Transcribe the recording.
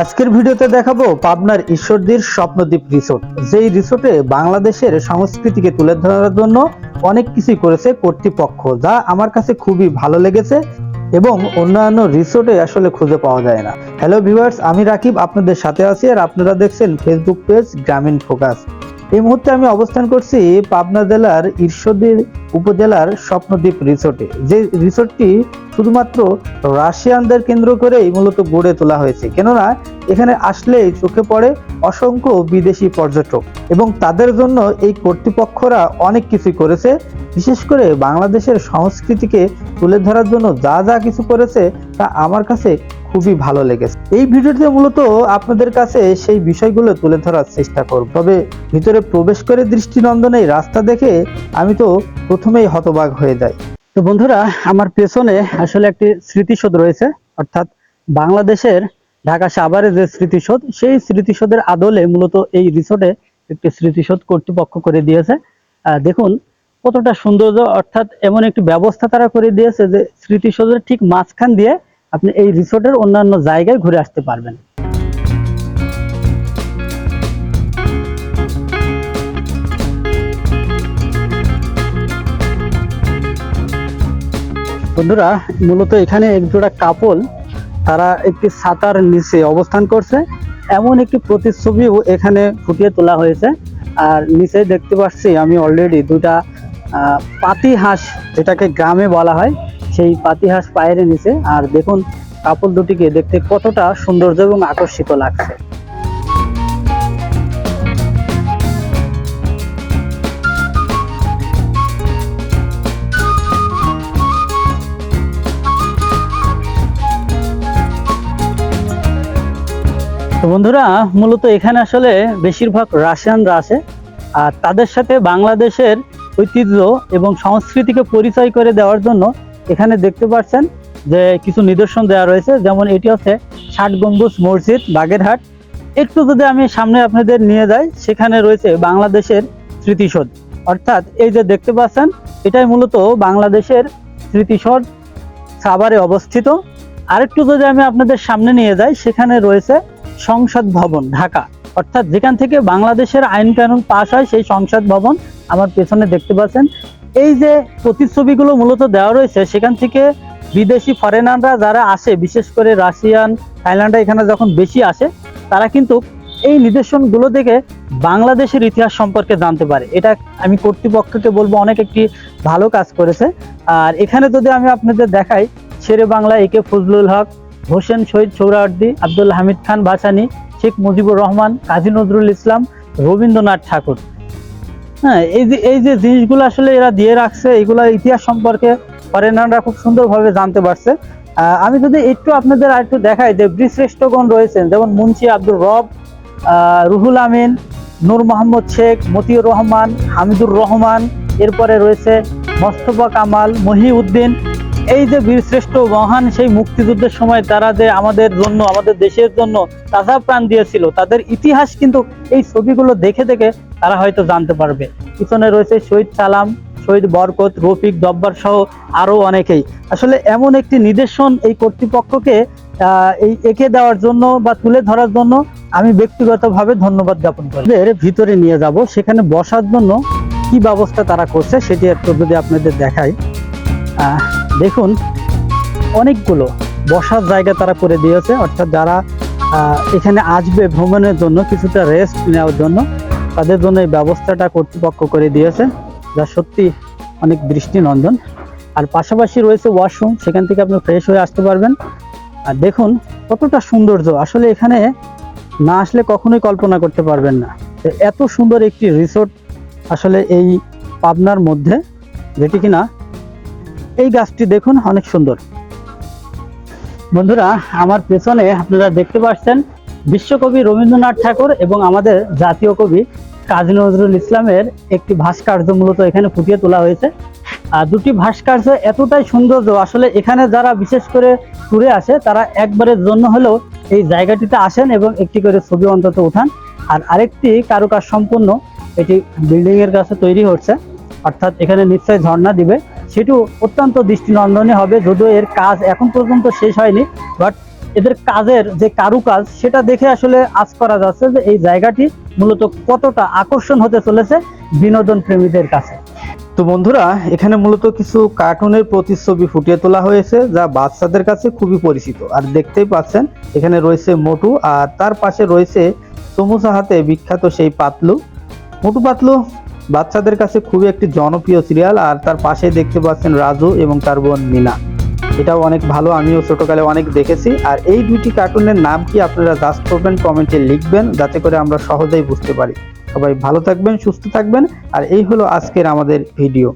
আজকের ভিডিওতে দেখাবো পাবনার ঈশ্বরদীর স্বপ্নদ্বীপ রিসোর্ট। যেই রিসোর্টে বাংলাদেশের সংস্কৃতিকে তুলে ধরার জন্য অনেক কিছুই করেছে কর্তৃপক্ষ, যা আমার কাছে খুবই ভালো লেগেছে এবং অন্যান্য রিসোর্টে আসলে খুঁজে পাওয়া যায় না। হ্যালো ভিউয়ার্স আমি রাকিব, আপনাদের সাথে আছি আর আপনারা দেখছেন ফেসবুক পেজ গ্রামীণ ফোকাস এই মুহূর্তে আমি অবস্থান করছি পাবনা জেলার ঈশ্বরদী উপজেলার স্বপ্নদ্বীপ রিসোর্টে যে রিসোর্টটি শুধুমাত্র রাশিয়ানদের কেন্দ্র করেই মূলত গড়ে তোলা হয়েছে। কেননা, এখানে আসলেই চোখে পড়ে অসংখ্য বিদেশি পর্যটক এবং তাদের জন্য এই কর্তৃপক্ষরা অনেক কিছু করেছে। বিশেষ করে বাংলাদেশের সংস্কৃতিকে তুলে ধরার জন্য যা যা কিছু করেছে তা আমার কাছে খুবই ভালো লেগেছে। এই ভিডিওতে মূলত আপনাদের কাছে সেই বিষয়গুলো তুলে ধরার চেষ্টা করব। তবে ভিতরে প্রবেশ করে দৃষ্টিনন্দন রাস্তা দেখে আমি তো প্রথমেই হতবাক হয়ে যাই। তো বন্ধুরা, আমার পেছনে আসলে একটি স্মৃতিসৌধ রয়েছে। অর্থাৎ বাংলাদেশের ঢাকা সাভারে যে স্মৃতিসৌধ, সেই স্মৃতিসৌধের আদলে মূলত এই রিসোর্টে একটি স্মৃতিসৌধ কর্তৃপক্ষ করে দিয়েছে। দেখুন, কতটা সৌন্দর্য, অর্থাৎ এমন একটি ব্যবস্থা তারা করে দিয়েছে যে স্মৃতিসৌধের ঠিক মাঝখান দিয়ে আপনি এই রিসোর্টের অন্যান্য জায়গায় ঘুরে আসতে পারবেন। বন্ধুরা, মূলত এখানে একজোড়া কাপল তারা একটি ছাতার নিচে অবস্থান করছে। এমন একটি প্রতিচ্ছবিও এখানে ফুটিয়ে তোলা হয়েছে। আর নিচে দেখতে পাচ্ছি আমি অলরেডি দুটা পাতি হাঁস, যেটাকে গ্রামে বলা হয়। সেই পাতি হাঁস পায়ের নিচে। আর দেখুন কাপল দুটিকে দেখতে কতটা সৌন্দর্য এবং আকর্ষিত লাগছে। তো বন্ধুরা, মূলত এখানে আসলে বেশিরভাগ রাশিয়ানরা আসে আর তাদের সাথে বাংলাদেশের ঐতিহ্য এবং সংস্কৃতিকে পরিচয় করে দেওয়ার জন্য এখানে দেখতে পাচ্ছেন যে কিছু নিদর্শন দেওয়া রয়েছে। যেমন এটি হচ্ছে ষাট গম্বুজ মসজিদ, বাগেরহাট। একটু যদি আমি সামনে আপনাদের নিয়ে যাই, সেখানে রয়েছে বাংলাদেশের স্মৃতিসৌধ। অর্থাৎ এই যে দেখতে পাচ্ছেন, এটাই মূলত বাংলাদেশের স্মৃতিসৌধ সাভারে অবস্থিত। আরেকটু যদি আমি আপনাদের সামনে নিয়ে যাই, সেখানে রয়েছে সংসদ ভবন, ঢাকা। অর্থাৎ যেখান থেকে বাংলাদেশের আইন কানুন পাশ হয়, সেই সংসদ ভবন আমার পেছনে দেখতে পাচ্ছেন। এই যে প্রতিচ্ছবিগুলো মূলত দেওয়া রয়েছে, সেখান থেকে বিদেশি ফরেনাররা যারা আসে, বিশেষ করে রাশিয়ান থাইল্যান্ডে এখানে যখন বেশি আসে, তারা কিন্তু এই নিদর্শনগুলো দেখে বাংলাদেশের ইতিহাস সম্পর্কে জানতে পারে। এটা আমি কর্তৃপক্ষকে বলব, অনেক একটি ভালো কাজ করেছে। আর এখানে যদি আমি আপনাদের দেখাই, শেরে বাংলা একে ফজলুল হক, হোসেন শহীদ সৌরার্দি আব্দুল হামিদ খান ভাসানী, শেখ মুজিবুর রহমান, কাজী নজরুল ইসলাম, রবীন্দ্রনাথ ঠাকুর। হ্যাঁ এই যে এই যে জিনিসগুলো আসলে এরা দিয়ে রাখছে এগুলা ইতিহাস সম্পর্কে ফরেনাররা খুব সুন্দরভাবে জানতে পারছে। আমি যদি একটু আপনাদের আর একটু দেখাই যে বীরশ্রেষ্ঠগণ রয়েছেন, যেমন মুন্সি আব্দুর রব রুহুল আমিন, নূর মোহাম্মদ শেখ, মতিউর রহমান, হামিদুর রহমান, এরপরে রয়েছে মোস্তফা কামাল, মহিউদ্দিন এই যে বীরশ্রেষ্ঠ মহান সেই মুক্তিযুদ্ধের সময় তারা যে আমাদের জন্য, আমাদের দেশের জন্য তাজা প্রাণ দিয়েছিল, তাদের ইতিহাস কিন্তু এই ছবিগুলো দেখে দেখে তারা হয়তো জানতে পারবে। পিছনে রয়েছে শহীদ সালাম, শহীদ বরকত, রফিক, জব্বার সহ আরও অনেকেই। আসলে এমন একটি নিদর্শন এই কর্তৃপক্ষকে এই এঁকে দেওয়ার জন্য বা তুলে ধরার জন্য আমি ব্যক্তিগতভাবে ধন্যবাদ জ্ঞাপন করি। এর ভিতরে নিয়ে যাব, সেখানে বসার জন্য কি ব্যবস্থা তারা করছে সেটি একটু যদি আপনাদের দেখাই। দেখুন, অনেকগুলো বসার জায়গা তারা করে দিয়েছে, অর্থাৎ যারা এখানে আসবে ভ্রমণের জন্য, কিছুটা রেস্ট নেওয়ার জন্য, তাদের জন্য এই ব্যবস্থাটা কর্তৃপক্ষ করে দিয়েছে, যা সত্যি অনেক দৃষ্টি দৃষ্টিনন্দন। আর পাশাপাশি রয়েছে ওয়াশরুম সেখান থেকে আপনি ফ্রেশ হয়ে আসতে পারবেন। আর দেখুন, কতটা সৌন্দর্য। আসলে এখানে না আসলে কখনোই কল্পনা করতে পারবেন না। এত সুন্দর একটি রিসোর্ট আসলে এই পাবনার মধ্যে, যেটি কিনা এই গাছটি দেখুন, অনেক সুন্দর। বন্ধুরা, আমার পেছনে আপনারা দেখতে পাচ্ছেন বিশ্বকবি রবীন্দ্রনাথ ঠাকুর এবং আমাদের জাতীয় কবি কাজী নজরুল ইসলামের একটি ভাস্কর্য মূলত এখানে ফুটিয়ে তোলা হয়েছে। আর দুটি ভাস্কর্য এতটাই সৌন্দর্য, আসলে এখানে যারা বিশেষ করে ট্যুরে আসে, তারা একবারের জন্য হলেও এই জায়গাটিতে আসেন এবং একটি করে ছবি অন্তত উঠান। আর আরেকটি কারুকাজ সম্পূর্ণ এটি বিল্ডিং এর কাছে তৈরি হচ্ছে, অর্থাৎ এখানে নিশ্চয়ই ঝর্ণা দিবে। সেটিও অত্যন্ত দৃষ্টিনন্দনীয় হবে, যদিও এর কাজ এখন পর্যন্ত শেষ হয়নি বাট এদের কাজের যে কারুকাজ, সেটা দেখে আসলে আজ করা যাচ্ছে যে এই জায়গাটি মূলত কতটা আকর্ষণ হতে চলেছে বিনোদন প্রেমীদের কাছে। তো বন্ধুরা, এখানে মূলত কিছু কার্টুনের প্রতিচ্ছবি ফুটিয়ে তোলা হয়েছে, যা বাচ্চাদের কাছে খুবই পরিচিত। আর দেখতেই পাচ্ছেন, এখানে রয়েছে মোটু, আর তার পাশে রয়েছে সমুসা হাতে বিখ্যাত সেই পাতলু। মোটু পাতলু বাচ্চাদের কাছে খুবই একটি জনপ্রিয় সিরিয়াল আর তার পাশে দেখতে পাচ্ছেন রাজু এবং তার বোন মিনা। এটাও অনেক ভালো, আমিও ছোটোকালে অনেক দেখেছি। আর এই দুইটি কার্টুনের নাম কি আপনারা জাস্ট করবেন, কমেন্টে লিখবেন, যাতে করে আমরা সহজেই বুঝতে পারি। সবাই ভালো থাকবেন, সুস্থ থাকবেন, আর এই হলো আজকের আমাদের ভিডিও